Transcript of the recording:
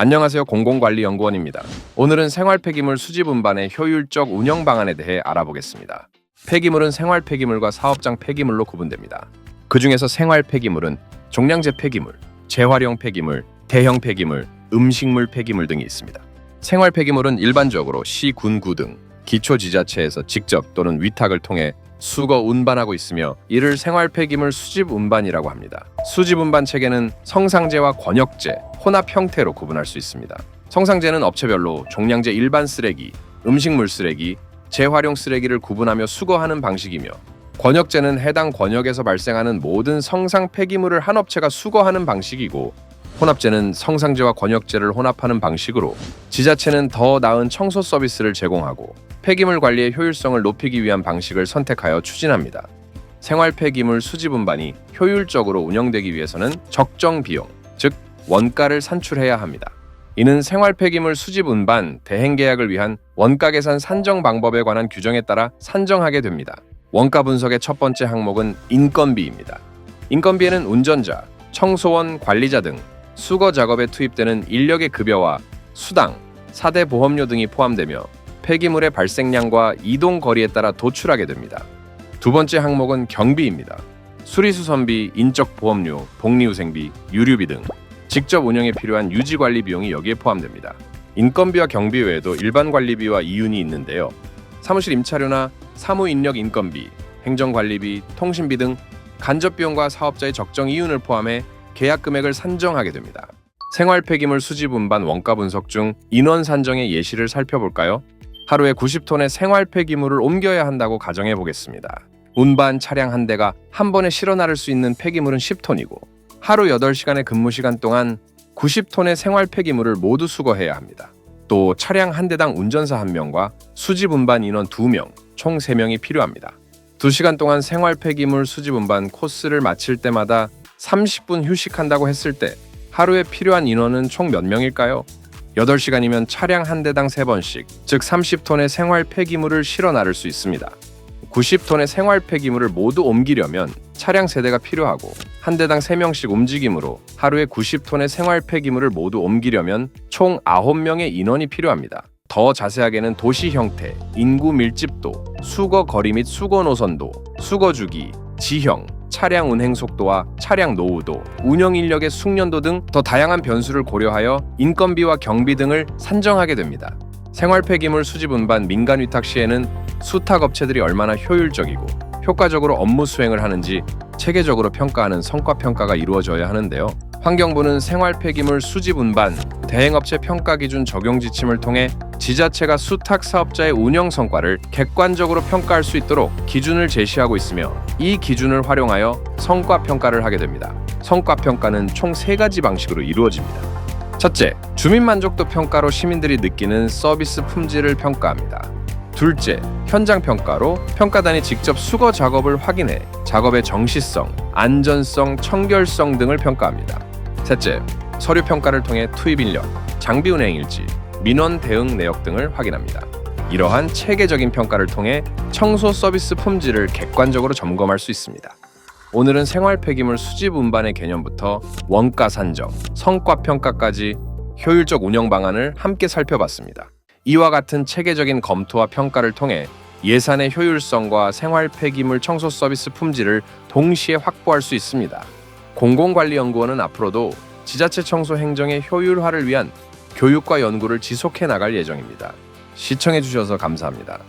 안녕하세요. 공공관리연구원입니다. 오늘은 생활 폐기물 수집 운반의 효율적 운영 방안에 대해 알아보겠습니다. 폐기물은 생활 폐기물과 사업장 폐기물로 구분됩니다. 그 중에서 생활 폐기물은 종량제 폐기물, 재활용 폐기물, 대형 폐기물, 음식물 폐기물 등이 있습니다. 생활 폐기물은 일반적으로 시, 군, 구 등 기초 지자체에서 직접 또는 위탁을 통해 수거 운반하고 있으며 이를 생활 폐기물 수집 운반이라고 합니다. 수집 운반 체계는 성상제와 권역제, 혼합 형태로 구분할 수 있습니다. 성상제는 업체별로 종량제 일반 쓰레기, 음식물 쓰레기, 재활용 쓰레기를 구분하며 수거하는 방식이며 권역제는 해당 권역에서 발생하는 모든 성상 폐기물을 한 업체가 수거하는 방식이고 혼합제는 성상제와 권역제를 혼합하는 방식으로 지자체는 더 나은 청소 서비스를 제공하고 폐기물 관리의 효율성을 높이기 위한 방식을 선택하여 추진합니다. 생활 폐기물 수집 운반이 효율적으로 운영되기 위해서는 적정 비용, 즉 원가를 산출해야 합니다. 이는 생활 폐기물 수집 운반 대행 계약을 위한 원가 계산 산정 방법에 관한 규정에 따라 산정하게 됩니다. 원가 분석의 첫 번째 항목은 인건비입니다. 인건비에는 운전자, 청소원, 관리자 등 수거 작업에 투입되는 인력의 급여와 수당, 사대 보험료 등이 포함되며 폐기물의 발생량과 이동 거리에 따라 도출하게 됩니다. 두 번째 항목은 경비입니다. 수리수선비, 인적 보험료, 복리후생비, 유류비 등 직접 운영에 필요한 유지 관리 비용이 여기에 포함됩니다. 인건비와 경비 외에도 일반 관리비와 이윤이 있는데요. 사무실 임차료나 사무 인력 인건비, 행정 관리비, 통신비 등 간접 비용과 사업자의 적정 이윤을 포함해 계약 금액을 산정하게 됩니다. 생활 폐기물 수집 운반 원가 분석 중 인원 산정의 예시를 살펴볼까요? 하루에 90톤의 생활 폐기물을 옮겨야 한다고 가정해 보겠습니다. 운반 차량 한 대가 한 번에 실어 나를 수 있는 폐기물은 10톤이고 하루 8시간의 근무 시간 동안 90톤의 생활 폐기물을 모두 수거해야 합니다. 또 차량 한 대당 운전사 1명과 수집 운반 인원 2명, 총 3명이 필요합니다. 2시간 동안 생활 폐기물 수집 운반 코스를 마칠 때마다 30분 휴식한다고 했을 때 하루에 필요한 인원은 총 몇 명일까요? 8시간이면 차량 한 대당 3번씩, 즉 30톤의 생활 폐기물을 실어 나를 수 있습니다. 90톤의 생활 폐기물을 모두 옮기려면 차량 세대가 필요하고 한 대당 3명씩 움직임으로 하루에 90톤의 생활 폐기물을 모두 옮기려면 총 9명의 인원이 필요합니다. 더 자세하게는 도시 형태, 인구 밀집도, 수거 거리 및 수거 노선도, 수거 주기, 지형, 차량 운행 속도와 차량 노후도, 운영 인력의 숙련도 등 더 다양한 변수를 고려하여 인건비와 경비 등을 산정하게 됩니다. 생활 폐기물 수집 운반 민간 위탁 시에는 수탁 업체들이 얼마나 효율적이고 효과적으로 업무 수행을 하는지 체계적으로 평가하는 성과 평가가 이루어져야 하는데요. 환경부는 생활 폐기물 수집 운반 대행업체 평가 기준 적용 지침을 통해 지자체가 수탁 사업자의 운영 성과를 객관적으로 평가할 수 있도록 기준을 제시하고 있으며 이 기준을 활용하여 성과 평가를 하게 됩니다. 성과 평가는 총 세 가지 방식으로 이루어집니다. 첫째, 주민 만족도 평가로 시민들이 느끼는 서비스 품질을 평가합니다. 둘째, 현장 평가로 평가단이 직접 수거 작업을 확인해 작업의 정시성, 안전성, 청결성 등을 평가합니다. 셋째, 서류 평가를 통해 투입 인력, 장비 운행 일지, 민원 대응 내역 등을 확인합니다. 이러한 체계적인 평가를 통해 청소 서비스 품질을 객관적으로 점검할 수 있습니다. 오늘은 생활 폐기물 수집 운반의 개념부터 원가 산정, 성과 평가까지 효율적 운영 방안을 함께 살펴봤습니다. 이와 같은 체계적인 검토와 평가를 통해 예산의 효율성과 생활 폐기물 청소 서비스 품질을 동시에 확보할 수 있습니다. 공공관리연구원은 앞으로도 지자체 청소 행정의 효율화를 위한 교육과 연구를 지속해 나갈 예정입니다. 시청해 주셔서 감사합니다.